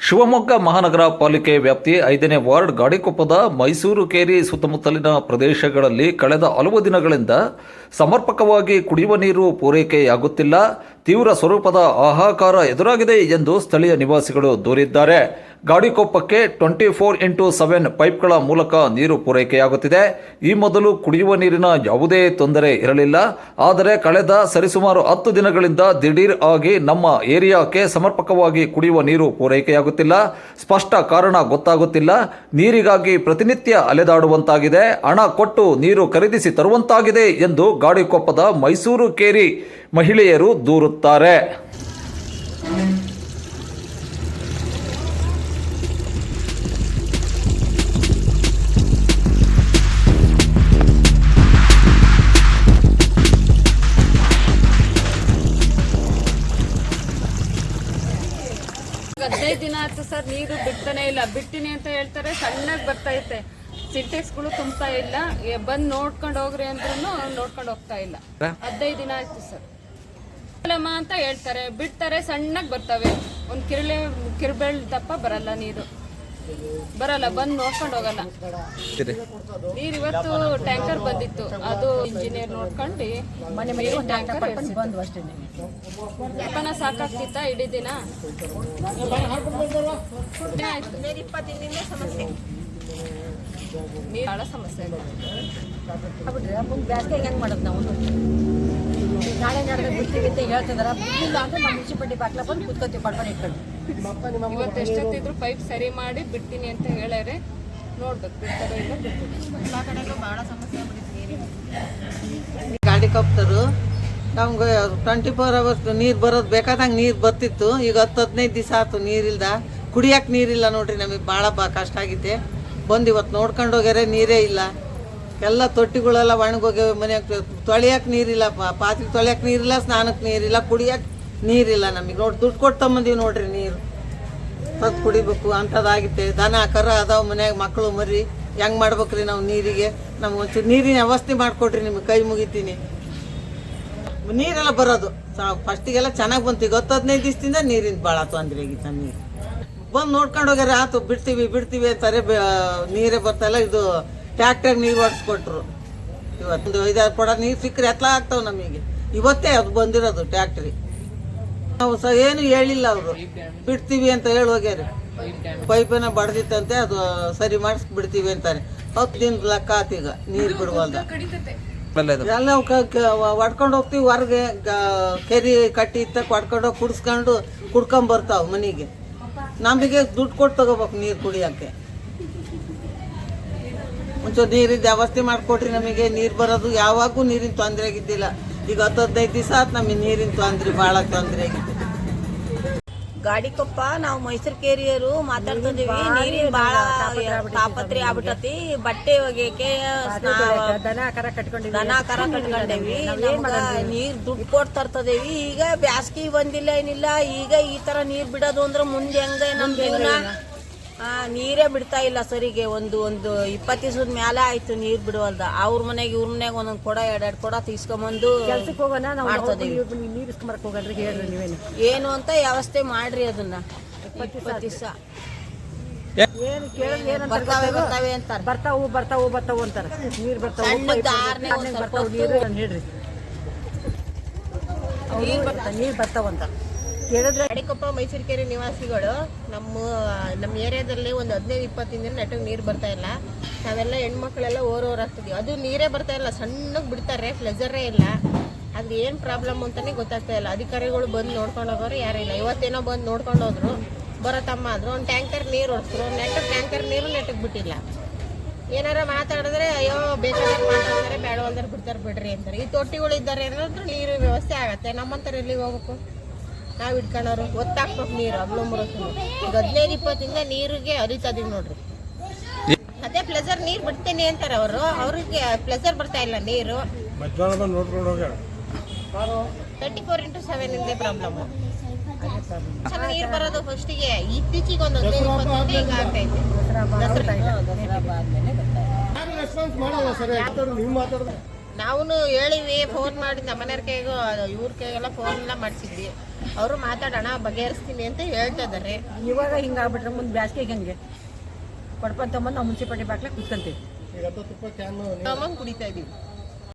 ಶಿವಮೊಗ್ಗ ಮಹಾನಗರ ಪಾಲಿಕೆ ವ್ಯಾಪ್ತಿ ಐದನೇ ವಾರ್ಡ್ ಗಾಡಿಕೊಪ್ಪದ ಮೈಸೂರು ಕೇರಿ ಸುತ್ತಮುತ್ತಲಿನ ಪ್ರದೇಶಗಳಲ್ಲಿ ಕಳೆದ ಹಲವು ದಿನಗಳಿಂದ ಸಮರ್ಪಕವಾಗಿ ಕುಡಿಯುವ ನೀರು ಪೂರೈಕೆಯಾಗುತ್ತಿಲ್ಲ, ತೀವ್ರ ಸ್ವರೂಪದ ಹಾಹಾಕಾರ ಎದುರಾಗಿದೆ ಎಂದು ಸ್ಥಳೀಯ ನಿವಾಸಿಗಳು ದೂರಿದ್ದಾರೆ. ಗಾಡಿಕೊಪ್ಪಕ್ಕೆ ಟ್ವೆಂಟಿ ಫೋರ್ ಇಂಟು ಸೆವೆನ್ ಪೈಪ್ಗಳ ಮೂಲಕ ನೀರು ಪೂರೈಕೆಯಾಗುತ್ತಿದೆ. ಈ ಮೊದಲು ಕುಡಿಯುವ ನೀರಿನ ಯಾವುದೇ ತೊಂದರೆ ಇರಲಿಲ್ಲ. ಆದರೆ ಕಳೆದ ಸರಿಸುಮಾರು ಹತ್ತು ದಿನಗಳಿಂದ ದಿಢೀರ್ ಆಗಿ ನಮ್ಮ ಏರಿಯಾಕ್ಕೆ ಸಮರ್ಪಕವಾಗಿ ಕುಡಿಯುವ ನೀರು ಪೂರೈಕೆಯಾಗುತ್ತಿಲ್ಲ. ಸ್ಪಷ್ಟ ಕಾರಣ ಗೊತ್ತಾಗುತ್ತಿಲ್ಲ. ನೀರಿಗಾಗಿ ಪ್ರತಿನಿತ್ಯ ಅಲೆದಾಡುವಂತಾಗಿದೆ. ಹಣ ಕೊಟ್ಟು ನೀರು ಖರೀದಿಸಿ ತರುವಂತಾಗಿದೆ ಎಂದು ಗಾಡಿಕೊಪ್ಪದ ಮೈಸೂರು ಕೇರಿ ಮಹಿಳೆಯರು ದೂರುತ್ತಾರೆ. ಹದಿನೈದು ದಿನ ಆಯ್ತು ಸರ್ ನೀರು ಬಿಡ್ತಾನೆ ಇಲ್ಲ. ಬಿಡ್ತೀನಿ ಅಂತ ಹೇಳ್ತಾರೆ ಸಣ್ಣಗೆ ಬರ್ತೈತೆ ಸಿಂಟೆಕ್ಸ್ಗಳು ತುಂಬ್ತಾ ಇಲ್ಲ. ಬಂದ್ ನೋಡ್ಕೊಂಡು ಹೋಗ್ರಿ ಅಂದ್ರೂ ನೋಡ್ಕೊಂಡು ಹೋಗ್ತಾ ಇಲ್ಲ. ಹದಿನೈದು ದಿನ ಆಯ್ತು ಸರ್. ಅಲ್ಲಮ್ಮ ಅಂತ ಹೇಳ್ತಾರೆ ಬಿಡ್ತಾರೆ ಸಣ್ಣಗೆ ಬರ್ತವೆ. ಒಂದ್ ಕಿರಳೆ ಕಿರ್ಬೆಳ್ ದಪ್ಪ ಬರಲ್ಲ ನೀರು. ಬರಲ್ಲ ಬಂದು ನೋಡ್ಕೊಂಡು ಹೋಗಲ್ಲ. ನೀರು ಇವತ್ತು ಟ್ಯಾಂಕರ್ ಬಂದಿತ್ತು. ಅದು ಇಂಜಿನಿಯರ್ ನೋಡ್ಕೊಂಡು ಮನೆ ಮನೆ ಟ್ಯಾಂಕರ್ ಬಂದು ಅಷ್ಟೇ ಯಪ್ಪನ ಸಾಕಾಗ್ತಿತ್ತ ಇಡೀ ದಿನ? ಸಮಸ್ಯೆ ನೀರು ಬಹಳ ಸಮಸ್ಯೆ. ಬ್ಯಾಸ್ಗೆ ಹೆಂಗೆ ಮಾಡೋದು ನಾವು? ನಾಳೆ ನಾಳೆ ಬಿಡ್ತೀವಿ ಅಂತ ಹೇಳ್ತಿದಾರ. ಬಿಡ್ಲಿಲ್ಲ ಅಂದ್ರೆ ನಮ್ಮ ಮುನ್ಸಿಪಾಲ್ಟಿ ಬಾಗ್ಲ ಬಂದು ಕುತ್ಕೋತೀವಿ ಪಡ್ಕೊಂಡು ಇಟ್ಕೊಂಡು. ಇವತ್ತು ಎಷ್ಟೊತ್ತಿದ್ರು ಪೈಪ್ ಸರಿ ಮಾಡಿ ಬಿಡ್ತೀನಿ ಅಂತ ಹೇಳ್ಯಾರೆ. ನೋಡ್ಬೇಕು ಬಿಡ್ತಾರೋ ಇಲ್ಲ ಬಿಡ್ತೀನಿ ಗಾಡಿ ಕಪ್ತರು ನಮ್ಗೆ ಟ್ವೆಂಟಿ ಫೋರ್ ಅವರ್ಸ್ ನೀರು ಬರೋದು ಬೇಕಾದಂಗೆ ನೀರು ಬರ್ತಿತ್ತು. ಈಗ ಹತ್ತು ಹದಿನೈದು ದಿವಸ ಆಯ್ತು ನೀರಿಲ್ದ. ಕುಡಿಯಕ್ಕೆ ನೀರಿಲ್ಲ ನೋಡ್ರಿ ನಮಗೆ ಭಾಳ ಬಾ ಕಷ್ಟ ಆಗಿದೆ. ಬಂದು ಇವತ್ತು ನೋಡ್ಕೊಂಡು ಹೋಗ್ಯಾರೆ ನೀರೇ ಇಲ್ಲ. ಎಲ್ಲ ತೊಟ್ಟಿಗಳೆಲ್ಲ ಒಣಗೋಗ್ಯಾವೆ ಮನೆಯಾಗ ತೊಳೆಯಕ್ಕೆ ನೀರಿಲ್ಲ ಪಾತ್ರೆ ತೊಳೆಯಕ್ಕೆ ನೀರಿಲ್ಲ ಸ್ನಾನಕ್ಕೆ ನೀರಿಲ್ಲ ಕುಡಿಯಕ್ಕೆ ನೀರಿಲ್ಲ ನಮಗೆ. ನೋಡಿ, ದುಡ್ಡು ಕೊಟ್ಟು ತಂಬಂದೀವಿ ನೋಡ್ರಿ ನೀರು. ಹೊತ್ತು ಕುಡಿಬೇಕು, ಅಂಥದ್ದಾಗಿತ್ತೆ. ದನ, ಕರ ಅದಾವ ಮನ್ಯಾಗ ಮಕ್ಕಳು ಮರಿ, ಹೆಂಗೆ ಮಾಡ್ಬೇಕ್ರಿ ನಾವು ನೀರಿಗೆ? ನಮ್ಗೆ ಒಂಚೂರು ನೀರಿನ ವ್ಯವಸ್ಥೆ ಮಾಡಿಕೊಡ್ರಿ ನಿಮಗೆ, ಕೈ ಮುಗಿತೀನಿ. ನೀರೆಲ್ಲ ಬರೋದು. ಫಸ್ಟಿಗೆಲ್ಲ ಚೆನ್ನಾಗಿ ಬಂತು. ಈಗ ಹತ್ತು ಹದಿನೈದು ದಿವಸದಿಂದ ನೀರಿಂದ ಭಾಳ ತೊಂದರೆ ಆಗಿತ್ತು ನೀರು ಬಂದು ನೋಡ್ಕೊಂಡು ಹೋಗ್ಯಾರ, ಆತು ಬಿಡ್ತೀವಿ ಬಿಡ್ತೀವಿ ಅಂತಾರೆ ನೀರೇ ಬರ್ತಾಯಿಲ್ಲ ಇದು ಟ್ಯಾಕ್ಟರ್ ನೀರು ಹೊಡ್ಸ್ಕೊಟ್ರು ಇವತ್ತು ಐದಾರು ಕೊಡ ನೀರು ಸಿಕ್ಕರೆ ಎತ್ಲ ಆಗ್ತಾವೆ ನಮಗೆ. ಇವತ್ತೇ ಅದು ಬಂದಿರೋದು ಟ್ಯಾಕ್ಟ್ರಿ ನಾವು ಸಹ ಏನು ಹೇಳಿಲ್ಲ ಅವರು. ಬಿಡ್ತೀವಿ ಅಂತ ಹೇಳಿ ಹೋಗ್ಯಾರ. ಪೈಪೇನ ಬಡ್ದಿತ್ತಂತೆ, ಅದು ಸರಿ ಮಾಡಿಸ್ ಬಿಡ್ತೀವಿ ಅಂತಾರೆ. ಹತ್ತು ದಿನ ಲೆಕ್ಕ ಆತೀಗ ನೀರು ಬಿಡುವಲ್ದ. ಎಲ್ಲ ಹೊಡ್ಕೊಂಡು ಹೋಗ್ತೀವಿ ಹೊರಗೆ ಕೆರಿ ಕಟ್ಟಿ ಇತ್ತಕ್ಕೆ ಹೊಡ್ಕೊಂಡು ಹೋಗಿ ಕುಡಿಸ್ಕೊಂಡು ಕುಡ್ಕೊಂಡ್ ಬರ್ತಾವ ಮನೆಗೆ. ನಮಗೆ ದುಡ್ಡು ಕೊಟ್ಟು ತಗೋಬೇಕು ನೀರು ಕುಡಿಯೋಕ್ಕೆ. ಒಂಚೂರು ನೀರಿನ ವ್ಯವಸ್ಥೆ ಮಾಡಿಕೊಟ್ರಿ ನಮಗೆ. ನೀರು ಬರೋದು ಯಾವಾಗೂ ನೀರಿನ ತೊಂದರೆ ಆಗಿದ್ದಿಲ್ಲ. ಈಗ ಹತ್ತು ಹದಿನೈದು ದಿವಸ ಆತು ನಮಗೆ ನೀರಿನ ತೊಂದರೆ ಭಾಳ ತೊಂದರೆ ಆಗಿದೆ. ಗಾಡಿಕೊಪ್ಪ ನಾವು ಮೈಸೂರು ಕೇರಿಯರು ಮಾತಾಡ್ತಿದೀವಿ ನೀರಿನ ಬಾಳ ತಾಪತ್ರಿ ಆಗ್ಬಿಟ್ಟತಿ. ಬಟ್ಟೆ ಒಗೆಯಕ್ಕೆ ದನ ಕರ ಕಟ್ಕೊಂಡಿವಿ ದನ ಕರ ಕಟ್ಕೊಂಡೇವಿ ನಮ್ಗ. ನೀರ್ ದುಡ್ಡು ಕೊಟ್ಟು ತರ್ತದೇವಿ ಈಗ ಬ್ಯಾಸ್ಗಿ ಬಂದಿಲ್ಲ ಏನಿಲ್ಲ. ಈಗ ಈ ತರ ನೀರ್ ಬಿಡೋದು ಅಂದ್ರೆ ಮುಂದೆ ಹೆಂಗ ನಮ್ ಜೀವನ? ನೀರೇ ಬಿಡ್ತಾ ಇಲ್ಲ ಸರಿಗೆ. ಒಂದು ಒಂದು ಇಪ್ಪತ್ತು ದಿವಸದ ಮೇಲೆ ಆಯ್ತು ನೀರ್ ಬಿಡುವಲ್ದ. ಅವ್ರ ಮನೆಗೆ ಇವ್ರ ಮನೆಗೆ ಒಂದೊಂದ್ ಕೊಡ ಎರಡೆರಡು ಕೊಡ ತೀಸ್ಕೊಂಬಂದು ಮಾಡ್ತದೇವಿ ಏನು ಅಂತ ವ್ಯವಸ್ಥೆ ಮಾಡ್ರಿ ಅದನ್ನ. ಇಪ್ಪತ್ತು ದಿವಸ ಬರ್ತಾವೆ ಬರ್ತಾವೆ ಅಂತಾರೆ. ಬರ್ತಾವು ಬರ್ತಾವು ಬರ್ತಾವು ಅಂತಾರ. ನೀರ್ ಬರ್ತಾವು ಸ್ವಲ್ಪ ಹೊತ್ತು. ಹೇಳ್ರಿ. ನೀರ್ ಬರ್ತಾವ ಅಂತ ಕೇಳಿದ್ರೆ ಅಡಿಕೊಪ್ಪ ಮೈಸೂರು ಕೆರೆ ನಿವಾಸಿಗಳು ನಮ್ಮ ನಮ್ಮ ಏರಿಯಾದಲ್ಲಿ ಒಂದು ಹದಿನೈದು, ಇಪ್ಪತ್ತು ದಿನ ನೆಟ್ಟಗೆ ನೀರು ಬರ್ತಾ ಇಲ್ಲ. ನಾವೆಲ್ಲ ಹೆಣ್ಮಕ್ಳೆಲ್ಲ ಓರೋರ್ ಆಗ್ತಿದ್ವಿ. ಅದು ನೀರೇ ಬರ್ತಾ ಇಲ್ಲ. ಸಣ್ಣಗೆ ಬಿಡ್ತಾರೆ ಫ್ಲೆಜರೇ ಇಲ್ಲ. ಅದು ಏನು ಪ್ರಾಬ್ಲಮ್ ಅಂತಲೇ ಗೊತ್ತಾಗ್ತಾ ಇಲ್ಲ. ಅಧಿಕಾರಿಗಳು ಬಂದು ನೋಡ್ಕೊಂಡು ಹೋಗೋರು ಯಾರೂ ಇಲ್ಲ. ಇವತ್ತೇನೋ ಬಂದು ನೋಡ್ಕೊಂಡು ಹೋದ್ರು. ಬರೋ ತಮ್ಮ ಆದ್ರು. ಒಂದು ಟ್ಯಾಂಕರ್ ನೀರು ಹೊಡ್ಸಿದ್ರು ನೆಟ್ಟಗೆ ಟ್ಯಾಂಕರ್ ನೀರು ನೆಟ್ಟಗೆ ಬಿಟ್ಟಿಲ್ಲ. ಏನಾರ ಮಾತಾಡಿದ್ರೆ, ಅಯ್ಯೋ ಬೇಕಾದ್ರೆ ಮಾತಾಡ್ತಾರೆ, ಬೇಡ ಅಂದ್ರೆ ಬಿಡ್ತಾರೆ, ಬಿಡ್ರಿ ಅಂತಾರೆ. ಈ ತೊಟ್ಟಿಗಳು ಇದ್ದಾರೆ ಏನಾದ್ರೂ ನೀರು ವ್ಯವಸ್ಥೆ ಆಗತ್ತೆ. ನಮ್ಮಂತಾರೆ ಎಲ್ಲಿಗೆ ಹೋಗ್ಬೇಕು? ನಾವು ಇಟ್ಕೊಳ್ಳೋರು ಒತ್ತಾಕ್ಬೇಕು ನೀರು ಮುರಸು ಈಗ ಹದಿನೈದು ಇಪ್ಪತ್ತಿಂದ ನೀರಿಗೆ ಹರಿತದೀವಿ ನೋಡ್ರಿ. ಅದೇ ಪ್ಲೆಸರ್ ನೀರು ಬಿಡ್ತೀನಿ ಅಂತಾರೆ ಅವರು. ಅವ್ರಿಗೆ ಪ್ಲೆಸರ್ ಬರ್ತಾ ಇಲ್ಲ ನೀರು. ತರ್ಟಿ ಫೋರ್ ಇಂಟು ಸೆವೆನ್ ಇಂದೇ ಪ್ರಾಬ್ಲಮ್ ನೀರು ಬರೋದು ಫಸ್ಟಿಗೆ ಇತ್ತೀಚಿಗೆ ಒಂದು ಹದಿನೈದು ಈಗ ಆಗ್ತೈತೆ ನಾವು ಹೇಳಿವಿ ಫೋನ್ ಮಾಡಿ ನಮ್ಮ ಮನೆಯವ್ರ ಕೈಗೂ ಇವ್ರ ಕೈಗೆಲ್ಲ ಫೋನ್ ಎಲ್ಲ ಮಾಡಿಸಿದ್ವಿ. ಅವರು ಮಾತಾಡೋಣ ಬಗೆಹರಿಸ್ತೀನಿ ಅಂತ ಹೇಳ್ತಾ ಇದ್ದಾರೆ. ಇವಾಗ ಹಿಂಗಾಗ್ಬಿಟ್ರೆ ಮುಂದೆ ಬ್ಯಾಸ್ಗೆಗೆ ಹಂಗೆ? ಕೊಡ್ಪಾ ತಮ್ಮ ನಾವು ಮುನ್ಸಿಪಾಲ್ಟಿ ಬಾಕ್ಲೆ ಕುತ್ಕೊಂತೀವಿ. ತಗೊಂಡ್ ಕುಡಿತಾ ಇದೀವಿ.